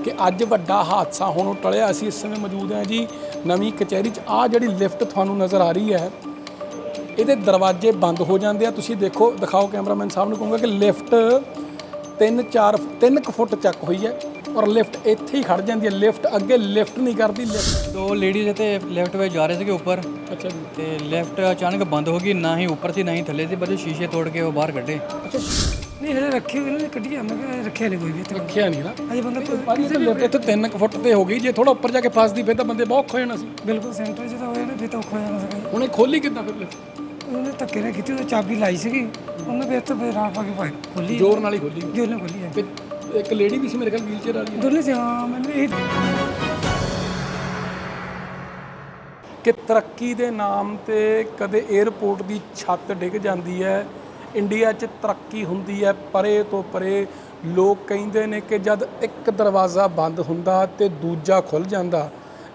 ਕਿ ਅੱਜ ਵੱਡਾ ਹਾਦਸਾ ਹੋਣੋਂ ਟਲਿਆ ਅਸੀਂ ਇਸ ਸਮੇਂ ਮੌਜੂਦ ਹਾਂ ਜੀ ਨਵੀਂ ਕਚਹਿਰੀ 'ਚ। ਆ ਜਿਹੜੀ ਲਿਫਟ ਤੁਹਾਨੂੰ ਨਜ਼ਰ ਆ ਰਹੀ ਹੈ ਇਹਦੇ ਦਰਵਾਜ਼ੇ ਬੰਦ ਹੋ ਜਾਂਦੇ ਆ। ਤੁਸੀਂ ਦੇਖੋ ਦਿਖਾਓ ਕੈਮਰਾਮੈਨ ਸਾਹਿਬ ਨੂੰ ਕਹੂੰਗਾ ਕਿ ਲਿਫਟ 3 4 3 ਫੁੱਟ ਚੱਕ ਹੋਈ ਹੈ ਔਰ ਲਿਫਟ ਇੱਥੇ ਹੀ ਖੜ ਜਾਂਦੀ ਹੈ। ਲਿਫਟ ਅੱਗੇ ਲਿਫਟ ਨਹੀਂ ਕਰਦੀ ਲਿਫਟ ਦੋ ਲੇਡੀਜ਼ ਤੇ ਲੈਫਟ ਵੇ ਜਾ ਰਹੇ ਸੀਗੇ ਉੱਪਰ। ਅੱਛਾ ਜੀ। ਤੇ ਲੈਫਟ ਅਚਾਨਕ ਬੰਦ ਹੋ ਗਈ ਨਾ ਹੀ ਉੱਪਰ ਸੀ ਨਾ ਹੀ ਥੱਲੇ ਸੀ ਬਸ ਸ਼ੀਸ਼ੇ ਤੋੜ ਕੇ ਉਹ ਬਾਹਰ ਕੱਢੇ। ਨਹੀਂ ਹਲੇ ਰੱਖੇ ਹੋਏ ਨੇ ਕੱਢੀ ਮੈਂ ਕਿਹਾ ਰੱਖਿਆ ਨਹੀਂ ਕੋਈ ਵੀ ਇੱਥੇ। ਰੱਖਿਆ ਨਹੀਂ ਨਾ। ਅਜੇ ਬੰਦਾ ਕੋਈ- ਭਾਜੀ ਇਹ ਲਿਫਟ ਇੱਥੇ 3 ਫੁੱਟ ਤੇ ਹੋ ਗਈ ਜੇ ਥੋੜਾ ਉੱਪਰ ਜਾ ਕੇ ਫਸਦੀ ਫਿਰ ਤਾਂ ਬੰਦੇ ਬਹੁਤ ਔਖੇ ਹੋ ਜਾਣਾ ਸੀ। ਬਿਲਕੁਲ ਸੈਂਟਰ 'ਚ ਤਾਂ ਹੋਇਆ ਨਾ ਫਿਰ ਤਾਂ ਔਖਾ ਹੋ ਜਾਣਾ ਸੀਗਾ। ਹੁਣ ਇਹ ਖੋਲੀ ਕਿੱਦਾਂ ਫਿਰ? ਉਹਨੇ ਧੱਕੇ ਨਾਲ ਕੀਤੀ ਉਹ ਚਾਬੀ ਲਾਈ ਸੀਗੀ। ਉਹਨੇ ਫਿਰ ਤੋਂ ਫਿਰ ਰਾਹ ਪਾ ਕੇ ਭਾਈ ਖੋਲੀ ਜ਼ੋਰ ਨਾਲ ਹੀ ਖੋਲੀ ਜੋ ਉਹਨੇ ਖੋਲੀ ਹੈ। ਤੇ ਇੱਕ ਲੇਡੀ ਵੀ ਸੀ ਮੇਰੇ ਖਿਆਲ ਵੀਲਚੇਅਰ ਵਾਲੀ। ਦੋਨੇ ਸੀ ਹਾਂ ਮੈਨੂੰ ਇਹ ਕਿ ਤਰੱਕੀ ਦੇ ਨਾਮ ਤੇ ਕਦੇ 에ਅਰਪੋਰਟ ਦੀ ਛੱਤ ਡਿੱਗ ਜਾਂਦੀ ਹੈ ਇੰਡੀਆ 'ਚ ਤਰੱਕੀ ਹੁੰਦੀ ਹੈ, ਪਰੇ ਤੋਂ ਪਰੇ ਲੋਕ ਕਹਿੰਦੇ ਨੇ ਕਿ ਜਦ ਇੱਕ ਦਰਵਾਜ਼ਾ ਬੰਦ ਹੁੰਦਾ ਤੇ ਦੂਜਾ ਖੁੱਲ ਜਾਂਦਾ,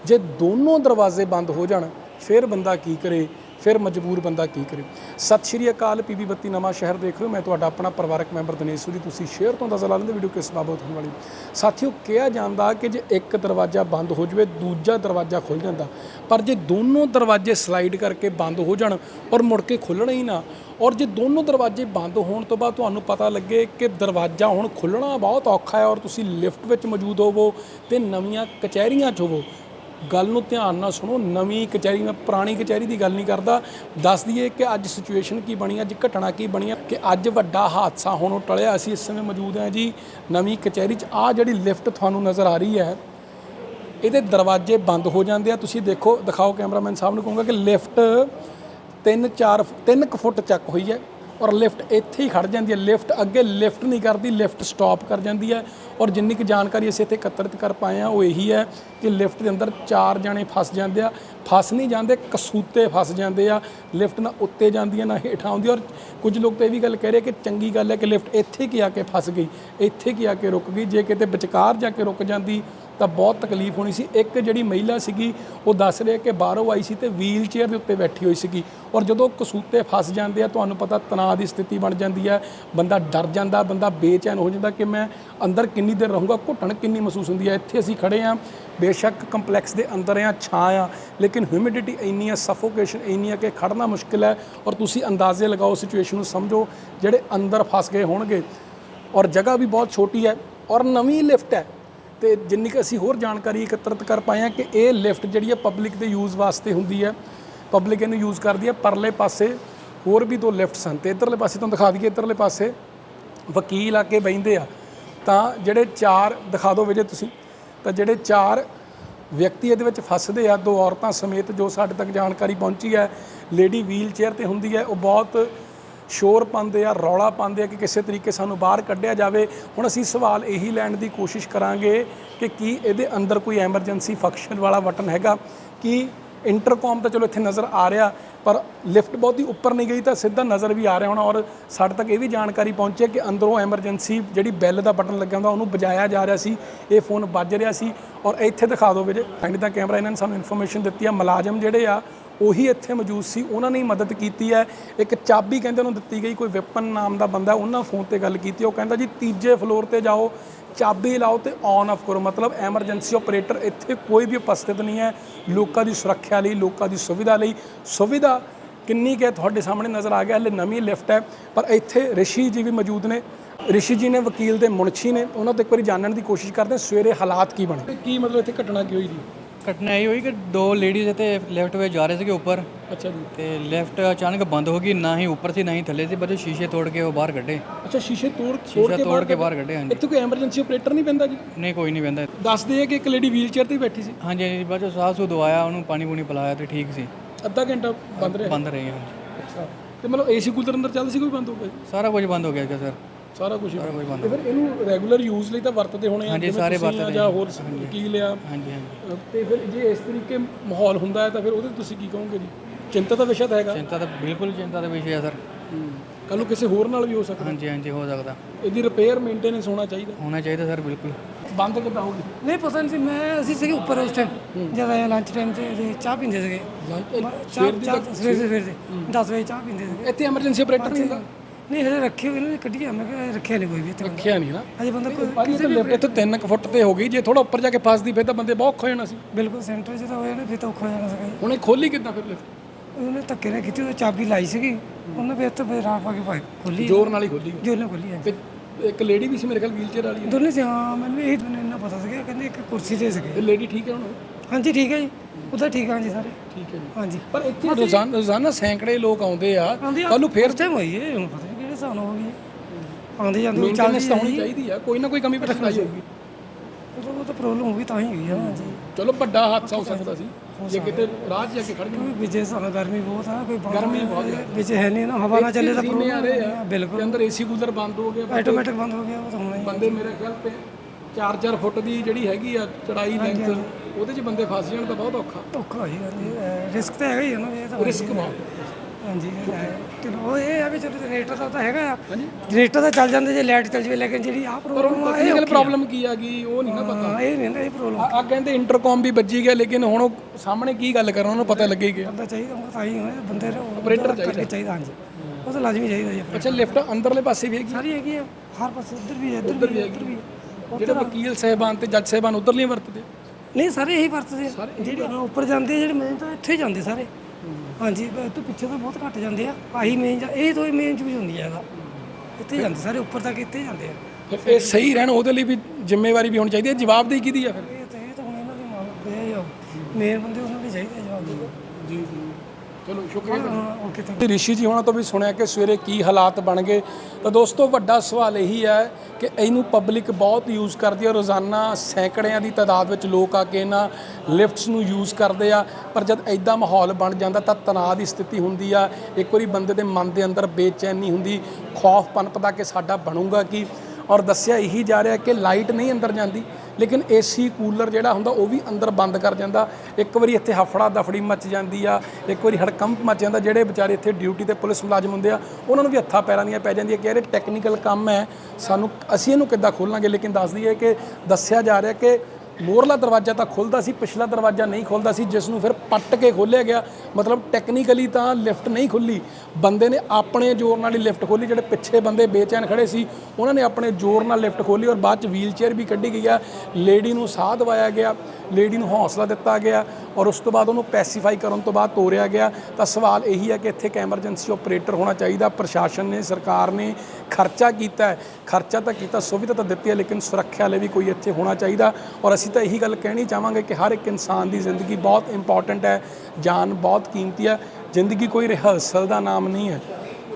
ਜੇ ਦੋਨੋਂ ਦਰਵਾਜ਼ੇ ਬੰਦ ਹੋ ਜਾਣ, ਫਿਰ ਬੰਦਾ ਕੀ ਕਰੇ? ਫਿਰ ਮਜਬੂਰ ਬੰਦਾ ਕੀ ਕਰੇ? ਸਤਿ ਸ਼੍ਰੀ ਅਕਾਲ ਪੀਬੀ ਬੱਤੀ ਨਵਾਂ ਸ਼ਹਿਰ ਦੇਖ ਰਹੇ ਹੋ। ਮੈਂ ਤੁਹਾਡਾ ਆਪਣਾ ਪਰਿਵਾਰਕ ਮੈਂਬਰ ਦਿਨੇਸ਼ ਸੂਰੀ। ਤੁਸੀਂ ਸ਼ੇਅਰ ਤੋਂ ਅੰਦਾਜ਼ਾ ਲਾ ਲੈਂਦੇ ਵੀਡੀਓ ਕਿਸ ਬਾਬਤ ਹੋਣ ਵਾਲੀ। ਸਾਥੀਓ, ਕਿਹਾ ਜਾਂਦਾ ਕਿ ਜੇ ਇੱਕ ਦਰਵਾਜ਼ਾ ਬੰਦ ਹੋ ਜਾਵੇ, ਦੂਜਾ ਦਰਵਾਜ਼ਾ ਖੁੱਲ ਜਾਂਦਾ। ਪਰ ਜੇ ਦੋਨੋਂ ਦਰਵਾਜ਼ੇ ਸਲਾਈਡ ਕਰਕੇ ਬੰਦ ਹੋ ਜਾਣ ਔਰ ਮੁੜ ਕੇ ਖੁੱਲਣਾ ਹੀ ਨਾ, ਔਰ ਜੇ ਦੋਨੋਂ ਦਰਵਾਜ਼ੇ ਬੰਦ ਹੋਣ ਤੋਂ ਬਾਅਦ ਤੁਹਾਨੂੰ ਪਤਾ ਲੱਗੇ ਕਿ ਦਰਵਾਜ਼ਾ ਹੁਣ ਖੁੱਲਣਾ ਬਹੁਤ ਔਖਾ ਹੈ ਔਰ ਤੁਸੀਂ ਲਿਫਟ ਵਿੱਚ ਮੌਜੂਦ ਹੋਵੋ ਤੇ ਨਵੀਆਂ ਕਚਹਿਰੀਆਂ 'ਚ ਹੋਵੋ ਗੱਲ ਨੂੰ ਧਿਆਨ ਨਾਲ ਸੁਣੋ, ਨਵੀਂ ਕਚਹਿਰੀ ਮੈਂ ਪੁਰਾਣੀ ਕਚਹਿਰੀ ਦੀ ਗੱਲ ਨਹੀਂ ਕਰਦਾ। ਦੱਸ ਦਈਏ ਕਿ ਅੱਜ ਸਿਚੁਏਸ਼ਨ ਕੀ ਬਣੀ, ਅੱਜ ਘਟਨਾ ਕੀ ਬਣੀ ਹੈ ਕਿ ਅੱਜ ਵੱਡਾ ਹਾਦਸਾ ਹੋਣੋਂ ਟਲਿਆ, ਅਸੀਂ ਇਸ ਸਮੇਂ ਮੌਜੂਦ ਹਾਂ ਜੀ ਨਵੀਂ ਕਚਹਿਰੀ 'ਚ। ਆ ਜਿਹੜੀ ਲਿਫਟ ਤੁਹਾਨੂੰ ਨਜ਼ਰ ਆ ਰਹੀ ਹੈ, ਇਹਦੇ ਦਰਵਾਜ਼ੇ ਬੰਦ ਹੋ ਜਾਂਦੇ ਆ। ਤੁਸੀਂ ਦੇਖੋ, ਦਿਖਾਓ ਕੈਮਰਾਮੈਨ ਸਾਹਿਬ ਨੂੰ ਕਹੂੰਗਾ ਕਿ ਲਿਫਟ 3 4 3 ਫੁੱਟ ਚੱਕ ਹੋਈ ਹੈ। ਔਰ ਲਿਫਟ ਇੱਥੇ ਹੀ ਖੜ ਜਾਂਦੀ ਹੈ। ਲਿਫਟ ਅੱਗੇ ਲਿਫਟ ਨਹੀਂ ਕਰਦੀ, ਲਿਫਟ ਸਟਾਪ ਕਰ ਜਾਂਦੀ ਹੈ। ਔਰ ਜਿੰਨੀ ਕੁ ਜਾਣਕਾਰੀ ਅਸੀਂ ਇੱਥੇ ਇਕੱਤਰਿਤ ਕਰ ਪਾਏ ਆ ਉਹ ਇਹੀ ਹੈ ਕਿ ਲਿਫਟ ਦੇ ਅੰਦਰ ਚਾਰ ਜਾਣੇ ਫਸ ਜਾਂਦੇ ਆ। ਫਸ ਨਹੀਂ ਜਾਂਦੇ, ਕਸੂਤੇ ਫਸ ਜਾਂਦੇ ਆ। ਲਿਫਟ ਨਾ ਉੱਤੇ ਜਾਂਦੀ ਹੈ, ਨਾ ਹੇਠਾਂ ਆਉਂਦੀ ਔਰ ਕੁਝ ਲੋਕ ਤਾਂ ਇਹ ਵੀ ਗੱਲ ਕਹਿ ਰਹੇ ਕਿ ਚੰਗੀ ਗੱਲ ਹੈ ਕਿ ਲਿਫਟ ਇੱਥੇ ਕੀ ਆ ਕੇ ਫਸ ਗਈ, ਇੱਥੇ ਕੀ ਆ ਕੇ ਰੁਕ ਗਈ। ਜੇ ਕਿਤੇ ਵਿਚਕਾਰ ਜਾ ਕੇ ਰੁਕ ਜਾਂਦੀ ਤਾਂ ਬਹੁਤ ਤਕਲੀਫ ਹੋਣੀ ਸੀ। ਇੱਕ ਜਿਹੜੀ ਮਹਿਲਾ ਸੀਗੀ, ਉਹ ਦੱਸ ਰਿਹਾ ਕਿ ਬਾਹਰੋਂ ਆਈ ਸੀ ਤੇ ਵੀਲ ਚੇਅਰ ਦੇ ਉੱਤੇ ਬੈਠੀ ਹੋਈ ਸੀਗੀ। ਔਰ ਜਦੋਂ ਕਸੂਤੇ ਫਸ ਜਾਂਦੇ ਆ, ਤੁਹਾਨੂੰ ਪਤਾ ਤਣਾਅ ਦੀ ਸਥਿਤੀ ਬਣ ਜਾਂਦੀ ਹੈ ਬੰਦਾ ਡਰ ਜਾਂਦਾ, ਬੰਦਾ ਬੇਚੈਨ ਹੋ ਜਾਂਦਾ ਕਿ ਮੈਂ ਅੰਦਰ ਕਿੰਨੀ ਦੇਰ ਰਹੂੰਗਾ, ਘੁੱਟਣ ਕਿੰਨੀ ਮਹਿਸੂਸ ਹੁੰਦੀ ਹੈ ਇੱਥੇ ਅਸੀਂ ਖੜੇ ਆ, ਬੇਸ਼ੱਕ ਕੰਪਲੈਕਸ ਦੇ ਅੰਦਰ ਆ, ਛਾਂ ਆ, ਲੇਕਿਨ ਹਿਊਮਿਡਿਟੀ ਇੰਨੀ ਆ ਸਫੋਕੇਸ਼ਨ ਇੰਨੀ ਆ ਕਿ ਖੜਨਾ ਮੁਸ਼ਕਿਲ ਹੈ ਔਰ ਤੁਸੀਂ ਅੰਦਾਜ਼ੇ ਲਗਾਓ ਸਿਚੁਏਸ਼ਨ ਨੂੰ ਸਮਝੋ, ਜਿਹੜੇ ਅੰਦਰ ਫਸ ਗਏ ਹੋਣਗੇ। ਔਰ ਜਗ੍ਹਾ ਵੀ ਬਹੁਤ ਛੋਟੀ ਹੈ, ਔਰ ਨਵੀਂ ਲਿਫਟ ਹੈ। ਤੇ ਜਿੰਨੀ ਕੁ ਅਸੀਂ ਹੋਰ ਜਾਣਕਾਰੀ ਇਕੱਤਰਿਤ ਕਰ ਪਾਏ ਹਾਂ ਕਿ ਇਹ ਲਿਫਟ ਜਿਹੜੀ ਹੈ ਪਬਲਿਕ ਦੇ ਯੂਜ਼ ਵਾਸਤੇ ਹੁੰਦੀ ਹੈ ਪਬਲਿਕ ਇਹਨੂੰ ਯੂਜ਼ ਕਰਦੀ ਹੈ ਪਰਲੇ ਪਾਸੇ ਹੋਰ ਵੀ ਦੋ ਲਿਫਟਸ ਹਨ ਤੇ ਇਧਰਲੇ ਪਾਸੇ ਤੁਹਾਨੂੰ ਦਿਖਾ ਦਈਏ, ਇਧਰਲੇ ਪਾਸੇ ਵਕੀਲ ਆ ਕੇ ਬੈਂਦੇ ਆ, ਤਾਂ ਜਿਹੜੇ ਚਾਰ, ਦਿਖਾ ਦਿਓ ਵਿਜੇ ਤੁਸੀਂ, ਤਾਂ ਜਿਹੜੇ ਚਾਰ ਵਿਅਕਤੀ ਇਹਦੇ ਵਿੱਚ ਫਸਦੇ ਆ, ਦੋ ਔਰਤਾਂ ਸਮੇਤ ਜੋ ਸਾਡੇ ਤੱਕ ਜਾਣਕਾਰੀ ਪਹੁੰਚੀ ਹੈ, ਲੇਡੀ ਵੀਲ ਚੇਅਰ ਤੇ ਹੁੰਦੀ ਹੈ, ਉਹ ਬਹੁਤ ਸ਼ੋਰ ਪਾਉਂਦੇ ਆ, ਰੌਲਾ ਪਾਉਂਦੇ ਆ ਕਿ ਕਿਸੇ ਤਰੀਕੇ ਸਾਨੂੰ ਬਾਹਰ ਕੱਢਿਆ ਜਾਵੇ। ਹੁਣ ਅਸੀਂ ਸਵਾਲ ਇਹੀ ਲੈਣ ਦੀ ਕੋਸ਼ਿਸ਼ ਕਰਾਂਗੇ ਕਿ ਕੀ ਇਹਦੇ ਅੰਦਰ ਕੋਈ ਐਮਰਜੈਂਸੀ ਫੰਕਸ਼ਨ ਵਾਲਾ ਬਟਨ ਹੈਗਾ? ਕਿ ਇੰਟਰਕਮ ਤਾਂ ਚਲੋ ਇੱਥੇ ਨਜ਼ਰ ਆ ਰਿਹਾ, ਪਰ ਲਿਫਟ ਬਹੁਤੀ ਉੱਪਰ ਨਹੀਂ ਗਈ ਤਾਂ ਸਿੱਧਾ ਨਜ਼ਰ ਵੀ ਆ ਰਿਹਾ ਹੋਣਾ ਔਰ ਸਾਡੇ ਤੱਕ ਇਹ ਵੀ ਜਾਣਕਾਰੀ ਪਹੁੰਚੀ ਹੈ ਕਿ ਅੰਦਰੋਂ ਐਮਰਜੈਂਸੀ ਜਿਹੜੀ ਬੈਲ ਦਾ ਬਟਨ ਲੱਗਿਆ ਹੁੰਦਾ, ਉਹਨੂੰ ਵਜਾਇਆ ਜਾ ਰਿਹਾ ਸੀ, ਇਹ ਫੋਨ ਵੱਜ ਰਿਹਾ ਸੀ। ਔਰ ਇੱਥੇ ਦਿਖਾ ਦਿਓ ਵੀਰੇ ਐਂਡ ਦਾ ਕੈਮਰਾ ਇਹਨਾਂ ਨੇ ਸਾਨੂੰ ਇਨਫੋਰਮੇਸ਼ਨ ਦਿੱਤੀ ਆ, ਮੁਲਾਜ਼ਮ ਜਿਹੜੇ ਆ ਉਹੀ ਇੱਥੇ ਮੌਜੂਦ ਸੀ, ਉਹਨਾਂ ਨੇ ਹੀ ਮਦਦ ਕੀਤੀ ਹੈ। ਇੱਕ ਚਾਬੀ ਕਹਿੰਦੇ ਉਹਨੂੰ ਦਿੱਤੀ ਗਈ, ਕੋਈ ਵਿਪਨ ਨਾਮ ਦਾ ਬੰਦਾ ਉਹਨਾਂ ਫੋਨ ਤੇ ਗੱਲ ਕੀਤੀ, ਉਹ ਕਹਿੰਦਾ ਜੀ ਤੀਜੇ ਫਲੋਰ ਤੇ ਜਾਓ, ਚਾਬੀ ਲਾਓ ਤੇ ਔਨ ਆਫ ਕਰੋ। ਮਤਲਬ ਐਮਰਜੈਂਸੀ ਆਪਰੇਟਰ ਇੱਥੇ ਕੋਈ ਵੀ ਉਪਸਥਿਤ ਨਹੀਂ ਹੈ, ਲੋਕਾਂ ਦੀ ਸੁਰੱਖਿਆ ਲਈ, ਲੋਕਾਂ ਦੀ ਸੁਵਿਧਾ ਲਈ। ਸੁਵਿਧਾ ਕਿੰਨੀ ਕੁ ਤੁਹਾਡੇ ਸਾਹਮਣੇ ਨਜ਼ਰ ਆ ਗਿਆ, ਹਲੇ ਨਵੀਂ ਲਿਫਟ ਹੈ, ਪਰ ਇੱਥੇ ਰਿਸ਼ੀ ਜੀ ਵੀ ਮੌਜੂਦ ਨੇ। ਰਿਸ਼ੀ ਜੀ ਨੇ, ਵਕੀਲ ਦੇ ਮੁਨਸ਼ੀ ਨੇ, ਉਹਨਾਂ ਤੋਂ ਇੱਕ ਵਾਰੀ ਜਾਣਨ ਦੀ ਕੋਸ਼ਿਸ਼ ਕਰਦੇ ਸਵੇਰੇ ਹਾਲਾਤ ਕੀ ਬਣੇ। ਕੀ ਮਤਲਬ ਇੱਥੇ ਘਟਨਾ ਕੀ ਹੋਈ ਜੀ? ਘਟਨਾ ਇਹ ਹੋਈ ਕਿ ਦੋ ਲੇਡੀਜ਼ ਤੇ ਲੈਫਟ ਵੇ ਜਾ ਰਹੇ ਸੀਗੇ ਉੱਪਰ। ਅੱਛਾ ਜੀ। ਤੇ ਲੈਫਟ ਅਚਾਨਕ ਬੰਦ ਹੋ ਗਈ ਨਾ ਹੀ ਉੱਪਰ ਸੀ ਨਾ ਹੀ ਥੱਲੇ ਸੀ ਬਸ ਸ਼ੀਸ਼ੇ ਤੋੜ ਕੇ ਉਹ ਬਾਹਰ ਕੱਢੇ। ਅੱਛਾ ਸ਼ੀਸ਼ੇ ਤੋੜ ਤੋੜ ਸ਼ੀਸ਼ਾ ਕੇ ਤੋੜ ਕੇ ਬਾਹਰ ਕੱਢੇ ਹਾਂਜੀ। ਇੱਥੇ ਕੋਈ ਐਮਰਜੈਂਸੀ ਆਪਰੇਟਰ ਨਹੀਂ ਪੈਂਦਾ ਜੀ? ਨਹੀਂ ਕੋਈ ਨਹੀਂ ਬੰਦਾ ਦੱਸਦੇ ਆ ਕਿ ਇੱਕ ਲੇਡੀ ਵੀਲ ਚੇਅਰ ਤੇ ਬੈਠੀ ਸੀ। ਹਾਂਜੀ ਹਾਂਜੀ ਬਸ ਸਾਹ ਸੂ ਦਵਾਇਆ ਉਹਨੂੰ ਪਾਣੀ ਪੂਣੀ ਪਿਲਾਇਆ ਤੇ ਠੀਕ ਸੀ। ਅੱਧਾ ਘੰਟਾ ਬੰਦ ਰਿਹਾ? ਬੰਦ ਰਹੇ ਹਾਂਜੀ। ਅੱਛਾ। ਤੇ ਮਤਲਬ ਏਸੀ ਕੂਲਰ ਅੰਦਰ ਚੱਲਦਾ ਸੀ ਕੋਈ ਬੰਦ ਹੋ ਗਿਆ? ਸਾਰਾ ਕੁਝ ਬੰਦ ਹੋ ਗਿਆ ਹੈਗਾ ਸਰ। ਸਾਰਾ ਕੁਝ ਸਾਰਾ ਕੁਝ ਬੰਦ ਤੇ ਫਿਰ ਇਹਨੂੰ ਰੈਗੂਲਰ ਯੂਜ਼ ਲਈ ਤਾਂ ਵਰਤਦੇ ਹੋਣੇ ਆ ਹਾਂਜੀ, ਜਿਵੇਂ ਸਾਰੇ ਤੁਸੀਂ ਆ ਵਰਤਦੇ ਜਾਂ ਹੋਰ ਕੀ ਲਿਆ। ਹਾਂਜੀ ਹਾਂਜੀ। ਅ, ਤੇ ਫਿਰ ਜੇ ਇਸ ਤਰੀਕੇ ਮਾਹੌਲ ਹੁੰਦਾ ਹੈ ਤਾਂ ਫਿਰ ਉਹਦੇ 'ਤੇ ਤੁਸੀਂ ਕੀ ਕਹੋਗੇ ਜੀ? ਚਿੰਤਾ ਦਾ ਵਿਸ਼ਾ ਤਾਂ ਹੈਗਾ। ਚਿੰਤਾ ਤਾਂ ਬਿਲਕੁਲ ਚਿੰਤਾ ਦਾ ਵਿਸ਼ਾ ਹੈ ਸਰ। ਕੱਲ ਨੂੰ ਕਿਸੇ ਹੋਰ ਨਾਲ ਵੀ ਹੋ ਸਕਦਾ। ਹਾਂਜੀ ਹਾਂਜੀ ਹੋ ਸਕਦਾ। ਇਹਦੀ ਰਿਪੇਅਰ ਮੇਨਟੇਨੈਂਸ ਹੋਣਾ ਚਾਹੀਦਾ। ਹੋਣਾ ਚਾਹੀਦਾ ਸਰ ਬਿਲਕੁਲ। ਬੰਦ ਕਿੱਦਾਂ ਹੋਊਗੀ? ਨਹੀਂ ਪਤਾ ਨਹੀਂ ਸੀ ਮੈਂ ਅਸੀਂ ਸੀਗੇ ਉੱਪਰ ਉਸ ਟਾਈਮ ਜਦ ਆਇਆ ਲੰਚ ਟਾਈਮ ਤੇ ਤੇ ਚਾਹ ਪੀਂਦੇ ਸੀਗੇ। ਚਾਹ ਚਾਹ ਸਵੇਰ ਦੇ ਸਵੇਰ ਦੇ। 10 ਵਜੇ ਚਾਹ ਪੀਂਦੇ ਸੀਗੇ। ਇੱਥੇ ਐਮਰਜੈਂਸੀ ਆਪਰੇਟਰ ਨਹੀਂ ਹੁੰਦਾ? ਨਹੀਂ ਹਲੇ ਰੱਖੇ ਹੋਏ ਨੇ ਕੱਢੀਆਂ ਮੈਂ ਕਿਹਾ ਰੱਖਿਆ ਨਹੀਂ ਕੋਈ ਵੀ ਇੱਥੇ ਰੱਖਿਆ ਨਹੀਂ ਨਾ। ਅਜੇ ਬੰਦਾ ਕੋਈ ਤਾਂ ਲਿਫਟ ਇੱਥੇ 3 ਫੁੱਟ ਤੇ ਹੋ ਗਈ ਜੇ ਥੋੜਾ ਉੱਪਰ ਜਾ ਕੇ ਫਸਦੀ ਫਿਰ ਤਾਂ ਬੰਦੇ ਬਹੁਤ ਔਖਾ ਹੋ ਜਾਣਾ ਸੀ। ਬਿਲਕੁਲ ਸੈਂਟਰ 'ਚ ਤਾਂ ਹੋਇਆ ਨਾ ਫਿਰ ਤਾਂ ਔਖਾ ਹੋ ਜਾਣਾ ਸੀਗਾ। ਜੀ। ਹੁਣ ਇਹ ਖੋਲੀ ਕਿੱਦਾਂ ਫਿਰ ਲਿਫਟ ਉਹਨੇ ਧੱਕੇ ਨਾਲ ਕੀਤੀ ਉਹ ਚਾਬੀ ਲਾਈ ਸੀਗੀ ਉਹਨੇ ਫਿਰ ਇੱਥੇ ਫਿਰ ਰਾਹ ਪਾ ਕੇ ਭਾਈ ਖੋਲੀ। ਜ਼ੋਰ ਨਾਲ ਹੀ ਖੋਲੀ। ਜੋ ਉਹਨੇ ਖੋਲੀ ਹੈ। ਤੇ ਇੱਕ ਲੇਡੀ ਵੀ ਸੀ ਮੇਰੇ ਖਿਆਲ ਵੀਲਚੇਅਰ ਵਾਲੀ ਦੋਨੇ ਸੀ ਹਾਂ ਮੈਨੂੰ ਇਹ ਮੈਨੂੰ ਇੰਨਾ ਪਤਾ ਸੀਗਾ ਕਹਿੰਦੇ ਇੱਕ ਕੁਰਸੀ ਤੇ ਸੀਗੇ। ਇਹ ਲੇਡੀ ਠੀਕ ਹੈ ਹੁਣ ਹਾਂਜੀ ਠੀਕ ਹੈ ਜੀ। ਉਹਦਾ ਠੀਕ ਹਾਂ ਜੀ ਸਾਰੇ। ਠੀਕ ਹੈ ਜੀ। ਹਾਂਜੀ। ਪਰ ਇੱਥੇ ਰੋਜ਼ਾਨਾ ਰੋਜ਼ਾਨਾ ਸੈਂਕੜੇ ਲੋਕ ਆਉਂਦੇ ਆ। ਆਉਂਦੇ ਆ ਕੱਲ ਨੂੰ ਫੇਰ ਟਾਈਮ ਹੋਈ ਹੈ ਹੁਣ ਪਤਾ ਨਹੀਂ ਹਿਸਾਬ ਨਾਲ ਹੋ ਹੈ। ਆਉਂਦੇ ਜਾਂਦੇ ਚੱਲਦੀ ਮੇਨਟੇਨੈਂਸ ਤਾਂ ਹੋਣੀ ਚਾਹੀਦੀ ਆ ਕੋਈ ਨਾ ਕੋਈ ਕਮੀ ਪੇਸ਼ਾਈ ਹੋਊਗੀ ਉਹ ਤਾਂ ਪ੍ਰੋਬਲਮ ਹੋ ਗਈ ਤਾਂ ਹੀ ਹੋਈ ਹੈ ਨਾ ਜੀ। ਚਲੋ ਵੱਡਾ ਹਾਦਸਾ ਹੋ ਸਕਦਾ ਸੀ। ਜੇ ਕਿਤੇ ਰਾਹ 'ਚ ਜਾ ਕੇ ਖੜ ਗਏ ਕਿਉਂਕਿ ਵਿਜੇ ਸਾਨੂੰ ਗਰਮੀ ਬਹੁਤ ਆ ਕੋਈ ਗਰਮੀ ਬਹੁਤ ਵਿੱਚ ਹੈ ਨਹੀਂ ਨਾ ਹਵਾ ਨਾ ਚੱਲੇ ਤਾਂ ਪਸੀਨੇ ਆ ਰਹੇ ਆ। ਬਿਲਕੁਲ। ਅੰਦਰ ਏਸੀ ਕੂਲਰ ਬੰਦ ਹੋ ਗਿਆ ਆਟੋਮੈਟਿਕ ਬੰਦ ਹੋ ਗਿਆ ਉਹ ਤਾਂ ਹੋਣਾ ਹੀ ਬੰਦੇ ਮੇਰੇ ਖਿਆਲ ਤੇ 4-4 ਫੁੱਟ ਦੀ ਜਿਹੜੀ ਹੈਗੀ ਆ ਚੜਾਈ ਲੈਂਥ ਉਹਦੇ 'ਚ ਬੰਦੇ ਫਸ ਜਾਣ ਤਾਂ ਬਹੁਤ ਔਖਾ। ਔਖਾ ਹੋਈ ਰਿਸਕ ਤਾਂ ਹੈਗਾ ਹੀ ਹੈ ਨਾ ਇਹ ਤਾਂ ਰਿਸਕ ਬਹੁਤ। ਹਾਂਜੀ ਇਹ ਤਾਂ ਹੈ। ਚਲੋ ਉਹ ਇਹ ਆ ਵੀ ਚਲੋ ਜਨਰੇਟਰ ਦਾ ਤਾਂ ਹੈਗਾ ਆ ਜਨਰੇਟਰ ਤਾਂ ਚੱਲ ਜਾਂਦੇ ਜੇ ਲਾਈਟ ਚੱਲ ਜਵੇ ਲੇਕਿਨ ਜਿਹੜੀ ਆ ਪ੍ਰੋਬਲਮ ਆ ਇਹ ਟੈਕਨੀਕਲ ਪ੍ਰੋਬਲਮ ਕੀ ਆ ਗਈ ਉਹ ਨਹੀਂ ਨਾ ਪਤਾ। ਹਾਂ, ਇਹ ਨਹੀਂ ਨਾ ਇਹ ਪ੍ਰੋਬਲਮ ਆ ਕਹਿੰਦੇ ਇੰਟਰਕਮ ਵੀ ਵੱਜੀ ਗਿਆ ਲੇਕਿਨ ਹੁਣ ਉਹ ਸਾਹਮਣੇ ਕੀ ਗੱਲ ਕਰਨ ਉਹਨੂੰ ਪਤਾ ਲੱਗੇ ਗਿਆ। ਬੰਦਾ ਚਾਹੀਦਾ ਉਹ ਤਾਂ ਹੀ ਹੋਏ ਬੰਦੇ ਨੂੰ Operator ਚਾਹੀਦਾ। ਚਾਹੀਦਾ ਹਾਂਜੀ। ਉਹ ਤਾਂ ਲਾਜ਼ਮੀ ਚਾਹੀਦਾ ਜੀ ਅੱਛਾ ਲਿਫਟ ਅੰਦਰਲੇ ਪਾਸੇ ਵੀ ਹੈਗੀ? ਸਾਰੀ ਹੈਗੀ ਆ ਹਰ ਪਾਸੇ ਉੱਧਰ ਵੀ ਹੈ ਇੱਧਰ ਵੀ ਹੈ ਇੱਧਰ ਵੀ ਹੈ। ਜਿਹੜੇ ਵਕੀਲ ਸਾਹਿਬਾਨ ਤੇ ਜੱਜ ਸਾਹਿਬਾਨ ਵਰਤਦੇ? ਨਹੀਂ ਸਾਰੇ ਇਹੀ ਵਰਤਦੇ ਆ। ਜਿਹੜੇ ਉੱਪਰ ਜਾਂਦੇ ਆ, ਜਿਹੜੇ ਮੇਨ ਤਾਂ ਇੱਥੇ ਹੀ ਜਾਂਦੇ ਸਾਰੇ। ਹਾਂਜੀ ਇਹ ਤੋਂ ਪਿੱਛੇ ਤਾਂ ਬਹੁਤ ਘੱਟ ਜਾਂਦੇ ਆ। ਆਹੀ ਮੇਨ ਇਹ ਤੋਂ ਹੀ ਮੇਨ ਚ ਵੀ ਹੁੰਦੀ ਆ ਇਹਦਾ। ਇੱਥੇ ਜਾਂਦੇ ਸਾਰੇ ਉੱਪਰ ਤੱਕ ਇੱਥੇ ਜਾਂਦੇ ਆ। ਫਿਰ ਇਹ ਸਹੀ ਰਹਿਣ ਉਹਦੇ ਲਈ ਵੀ ਜ਼ਿੰਮੇਵਾਰੀ ਵੀ ਹੋਣੀ ਚਾਹੀਦੀ ਹੈ ਜਵਾਬਦੇਹੀ ਕਿਹਦੀ ਆ ਫਿਰ? ਇਹ ਤਾਂ ਇਹ ਤਾਂ ਹੁਣ ਇਹਨਾਂ ਦੀ ਮਾਲ ਮੇਨ ਬੰਦੇ ਉਹਨਾਂ ਦੀ ਚਾਹੀਦਾ ਜਵਾਬ ਦੇ ਜੀ ਜੀ। ਚਲੋ ਸ਼ੁਕਰੀਆ ਓਕੇ ਥੈਂਕ ਰਿਸ਼ੀ ਜੀ ਹੋਣਾ ਤੋਂ ਵੀ ਸੁਣਿਆ ਕਿ ਸਵੇਰੇ ਕੀ ਹਾਲਾਤ ਬਣ ਗਏ। ਤਾਂ ਦੋਸਤੋ ਵੱਡਾ ਸਵਾਲ ਇਹੀ ਹੈ ਕਿ ਇਹਨੂੰ ਪਬਲਿਕ ਬਹੁਤ ਯੂਜ਼ ਕਰਦੀ ਹੈ ਰੋਜ਼ਾਨਾ ਸੈਂਕੜਿਆਂ ਦੀ ਤਾਦਾਦ ਵਿੱਚ ਲੋਕ ਆ ਕੇ ਇਹਨਾਂ ਲਿਫਟਸ ਨੂੰ ਯੂਜ਼ ਕਰਦੇ ਆ। ਪਰ ਜਦ ਐਦਾਂ ਮਾਹੌਲ ਬਣ ਜਾਂਦਾ ਤਾਂ ਤਣਾਅ ਦੀ ਸਥਿਤੀ ਹੁੰਦੀ ਆ। ਇੱਕ ਵਾਰੀ ਬੰਦੇ ਦੇ ਮਨ ਦੇ ਅੰਦਰ ਬੇਚੈਨੀ ਹੁੰਦੀ ਖੌਫ ਪਨਪਦਾ ਕਿ ਸਾਡਾ ਬਣੂਗਾ ਕੀ। ਔਰ ਦੱਸਿਆ ਇਹੀ ਜਾ ਰਿਹਾ ਕਿ ਲਾਈਟ ਨਹੀਂ ਅੰਦਰ ਜਾਂਦੀ। ਲੇਕਿਨ ਏਸੀ ਕੂਲਰ ਜਿਹੜਾ ਹੁੰਦਾ ਉਹ ਵੀ ਅੰਦਰ ਬੰਦ ਕਰ ਜਾਂਦਾ। ਇੱਕ ਵਾਰੀ ਇੱਥੇ ਹਫੜਾ ਦਫੜੀ ਮੱਚ ਜਾਂਦੀ ਆ, ਇੱਕ ਵਾਰੀ ਹੜਕੰਪ ਮੱਚ ਜਾਂਦਾ, ਜਿਹੜੇ ਵਿਚਾਰੇ ਇੱਥੇ ਡਿਊਟੀ ਤੇ ਪੁਲਿਸ ਮੁਲਾਜ਼ਮ ਹੁੰਦੇ ਆ, ਉਹਨਾਂ ਨੂੰ ਵੀ ਹੱਥਾਂ ਪੈਰਾਂ ਦੀਆਂ ਪੈ ਜਾਂਦੀਆਂ ਕਿ ਯਾਰ ਇਹ ਟੈਕਨੀਕਲ ਕੰਮ ਹੈ, ਸਾਨੂੰ, ਅਸੀਂ ਇਹਨੂੰ ਕਿੱਦਾਂ ਖੋਲਾਂਗੇ? ਲੇਕਿਨ ਦੱਸ ਦਈਏ ਕਿ ਦੱਸਿਆ ਜਾ ਰਿਹਾ ਕਿ ਮੋਰਲਾ ਦਰਵਾਜ਼ਾ ਤਾਂ ਖੁੱਲਦਾ ਸੀ, ਪਿਛਲਾ ਦਰਵਾਜ਼ਾ ਨਹੀਂ ਖੁੱਲਦਾ ਸੀ, ਜਿਸ ਨੂੰ ਫਿਰ ਪੱਟ ਕੇ ਖੋਲ੍ਹਿਆ ਗਿਆ। ਮਤਲਬ ਟੈਕਨੀਕਲੀ ਤਾਂ ਲਿਫਟ ਨਹੀਂ ਖੁੱਲੀ। ਬੰਦੇ ਨੇ ਆਪਣੇ ਜ਼ੋਰ ਨਾਲ ਹੀ ਲਿਫਟ ਖੋਲੀ, ਜਿਹੜੇ ਪਿੱਛੇ ਬੰਦੇ ਬੇਚੈਨ ਖੜੇ ਸੀ, ਉਹਨਾਂ ਨੇ ਆਪਣੇ ਜ਼ੋਰ ਨਾਲ ਲਿਫਟ ਖੋਲੀ ਔਰ ਬਾਅਦ ਚ ਵੀਲ ਚੇਅਰ ਵੀ ਕੱਢੀ ਗਈ ਆ। ਲੇਡੀ ਨੂੰ ਸਾਹ ਦਵਾਇਆ ਗਿਆ ਲੇਡੀ ਨੂੰ ਹੌਸਲਾ ਦਿੱਤਾ ਗਿਆ ਔਰ ਉਸ ਤੋਂ ਬਾਅਦ ਉਹਨੂੰ ਪੈਸੀਫਾਈ ਕਰਨ ਤੋਂ ਬਾਅਦ ਤੋਰਿਆ ਗਿਆ। ਤਾਂ ਸਵਾਲ ਇਹੀ ਹੈ ਕਿ ਇੱਥੇ ਇੱਕ ਐਮਰਜੈਂਸੀ ਆਪਰੇਟਰ ਹੋਣਾ ਚਾਹੀਦਾ। ਪ੍ਰਸ਼ਾਸਨ ਨੇ, ਸਰਕਾਰ ਨੇ ਖਰਚਾ ਕੀਤਾ ਖਰਚਾ ਤਾਂ ਕੀਤਾ, ਸੁਵਿਧਾ ਤਾਂ ਦਿੱਤੀ ਹੈ, ਲੇਕਿਨ ਸੁਰੱਖਿਆ ਲਈ ਵੀ ਕੋਈ ਇੱਥੇ ਹੋਣਾ ਚਾਹੀਦਾ ਔਰ ਅਸੀਂ ਅਸੀਂ ਤਾਂ ਇਹੀ ਗੱਲ ਕਹਿਣੀ ਚਾਹਾਂਗੇ ਕਿ ਹਰ ਇੱਕ ਇਨਸਾਨ ਦੀ ਜ਼ਿੰਦਗੀ ਬਹੁਤ ਇੰਪੋਰਟੈਂਟ ਹੈ, ਜਾਨ ਬਹੁਤ ਕੀਮਤੀ ਹੈ। ਜ਼ਿੰਦਗੀ ਕੋਈ ਰਿਹਰਸਲ ਦਾ ਨਾਮ ਨਹੀਂ ਹੈ।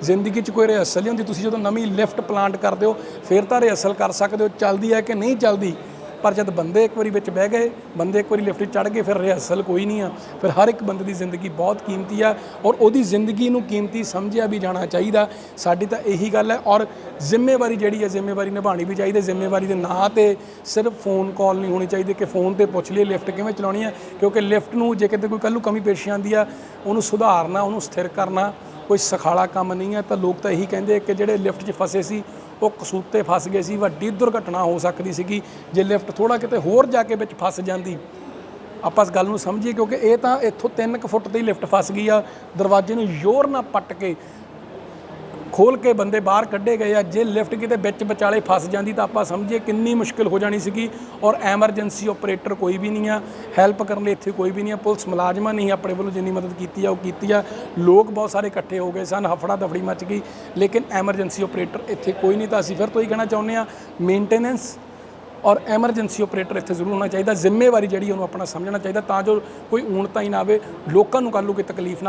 ਜ਼ਿੰਦਗੀ 'ਚ ਕੋਈ ਰਿਹਰਸਲ ਨਹੀਂ ਹੁੰਦੀ। ਤੁਸੀਂ ਜਦੋਂ ਨਵੀਂ ਲਿਫਟ ਪਲਾਂਟ ਕਰਦੇ ਹੋ, ਫਿਰ ਤਾਂ ਰਿਹਰਸਲ ਕਰ ਸਕਦੇ ਹੋ। ਚੱਲਦੀ ਹੈ ਕਿ ਨਹੀਂ ਚੱਲਦੀ? ਪਰ ਜਦ ਬੰਦੇ ਇੱਕ ਵਾਰੀ ਵਿੱਚ ਬਹਿ ਗਏ, ਬੰਦੇ ਇੱਕ ਵਾਰੀ ਲਿਫਟ 'ਚ ਚੜ ਗਏ, ਫਿਰ ਰਿਹਰਸਲ ਕੋਈ ਨਹੀਂ ਆ। ਫਿਰ ਹਰ ਇੱਕ ਬੰਦੇ ਦੀ ਜ਼ਿੰਦਗੀ ਬਹੁਤ ਕੀਮਤੀ ਆ ਔਰ ਉਹਦੀ ਜ਼ਿੰਦਗੀ ਨੂੰ ਕੀਮਤੀ ਸਮਝਿਆ ਵੀ ਜਾਣਾ ਚਾਹੀਦਾ। ਸਾਡੀ ਤਾਂ ਇਹੀ ਗੱਲ ਹੈ ਔਰ ਜ਼ਿੰਮੇਵਾਰੀ ਜਿਹੜੀ ਹੈ, ਜ਼ਿੰਮੇਵਾਰੀ ਨਿਭਾਣੀ ਵੀ ਚਾਹੀਦੀ ਜ਼ਿੰਮੇਵਾਰੀ ਦੇ ਨਾਂ ਤੇ ਸਿਰਫ ਫੋਨ ਕਾਲ ਨਹੀਂ ਹੋਣੀ ਚਾਹੀਦੀ ਕਿ ਫੋਨ ਤੇ ਪੁੱਛ ਲਈਏ, ਲਿਫਟ ਕਿਵੇਂ ਚਲਾਉਣੀ ਹੈ? ਕਿਉਂਕਿ ਲਿਫਟ ਨੂੰ ਜੇ ਕਿਤੇ ਕੋਈ ਕੱਲ੍ਹ ਨੂੰ ਕਮੀ ਪੇਸ਼ੀ ਆਉਂਦੀ ਆ, ਉਹਨੂੰ ਸੁਧਾਰਨਾ, ਉਹਨੂੰ ਸਥਿਰ ਕਰਨਾ ਕੋਈ ਸਖਾਲਾ ਕੰਮ ਨਹੀਂ ਹੈ। ਤਾਂ ਲੋਕ ਤਾਂ ਇਹੀ ਕਹਿੰਦੇ ਕਿ ਜਿਹੜੇ ਲਿਫਟ 'ਚ ਫਸੇ ਸੀ ਉਹ ਕਸੂਤੇ ਫਸ ਗਏ ਸੀ, ਵੱਡੀ ਦੁਰਘਟਨਾ ਹੋ ਸਕਦੀ ਸੀਗੀ, ਜੇ ਲਿਫਟ ਥੋੜਾ ਕਿਤੇ ਹੋਰ ਜਾ ਕੇ ਵਿੱਚ ਫਸ ਜਾਂਦੀ। ਆਪਾਂ ਇਸ ਗੱਲ ਨੂੰ ਸਮਝੀਏ ਕਿਉਂਕਿ ਇਹ ਤਾਂ ਇੱਥੋਂ 3 ਫੁੱਟ ਦੀ ਲਿਫਟ ਫਸ ਗਈ ਆ, ਦਰਵਾਜ਼ੇ ਨੂੰ ਜ਼ੋਰ ਨਾਲ ਪੱਟ ਕੇ ਖੋਲ ਕੇ ਬੰਦੇ ਬਾਹਰ ਕੱਢੇ ਗਏ ਆ, ਜੇ ਲਿਫਟ ਕਿਤੇ ਵਿੱਚ ਵਿਚਾਲੇ ਫਸ ਜਾਂਦੀ ਤਾਂ ਆਪਾਂ ਸਮਝੀਏ ਕਿੰਨੀ ਮੁਸ਼ਕਿਲ ਹੋ ਜਾਣੀ ਸੀਗੀ ਔਰ ਐਮਰਜੈਂਸੀ ਆਪਰੇਟਰ ਕੋਈ ਵੀ ਨਹੀਂ ਆ, ਹੈਲਪ ਕਰਨ ਲਈ ਇੱਥੇ ਕੋਈ ਵੀ ਨਹੀਂ ਆ, ਪੁਲਿਸ ਮੁਲਾਜ਼ਮਾਂ ਨਹੀਂ ਆਪਣੇ ਵੱਲੋਂ ਜਿੰਨੀ ਮਦਦ ਕੀਤੀ ਆ, ਉਹ ਕੀਤੀ ਆ। ਲੋਕ ਬਹੁਤ ਸਾਰੇ ਇਕੱਠੇ ਹੋ ਗਏ ਸਨ, ਹਫੜਾ ਦਫੜੀ ਮਚ ਗਈ, ਲੇਕਿਨ ਐਮਰਜੈਂਸੀ ਆਪਰੇਟਰ ਇੱਥੇ ਕੋਈ ਨਹੀਂ ਤਾਂ ਅਸੀਂ ਫਿਰ ਤੋਂ ਹੀ ਕਹਿਣਾ ਚਾਹੁੰਦੇ ਆ ਮੇਨਟੇਨੈਂਸ ਔਰ ਐਮਰਜੈਂਸੀ ਆਪਰੇਟਰ ਇੱਥੇ ਜ਼ਰੂਰ ਹੋਣਾ ਚਾਹੀਦਾ, ਜ਼ਿੰਮੇਵਾਰੀ ਜਿਹੜੀ ਉਹਨੂੰ ਆਪਣਾ ਸਮਝਣਾ ਚਾਹੀਦਾ ਤਾਂ ਜੋ ਕੋਈ ਊਣਤਾ ਹੀ ਨਾ ਆਵੇ, ਲੋਕਾਂ ਨੂੰ ਕੱਲ੍ਹ ਨੂੰ ਕੋਈ ਤਕਲੀਫ ਨਾ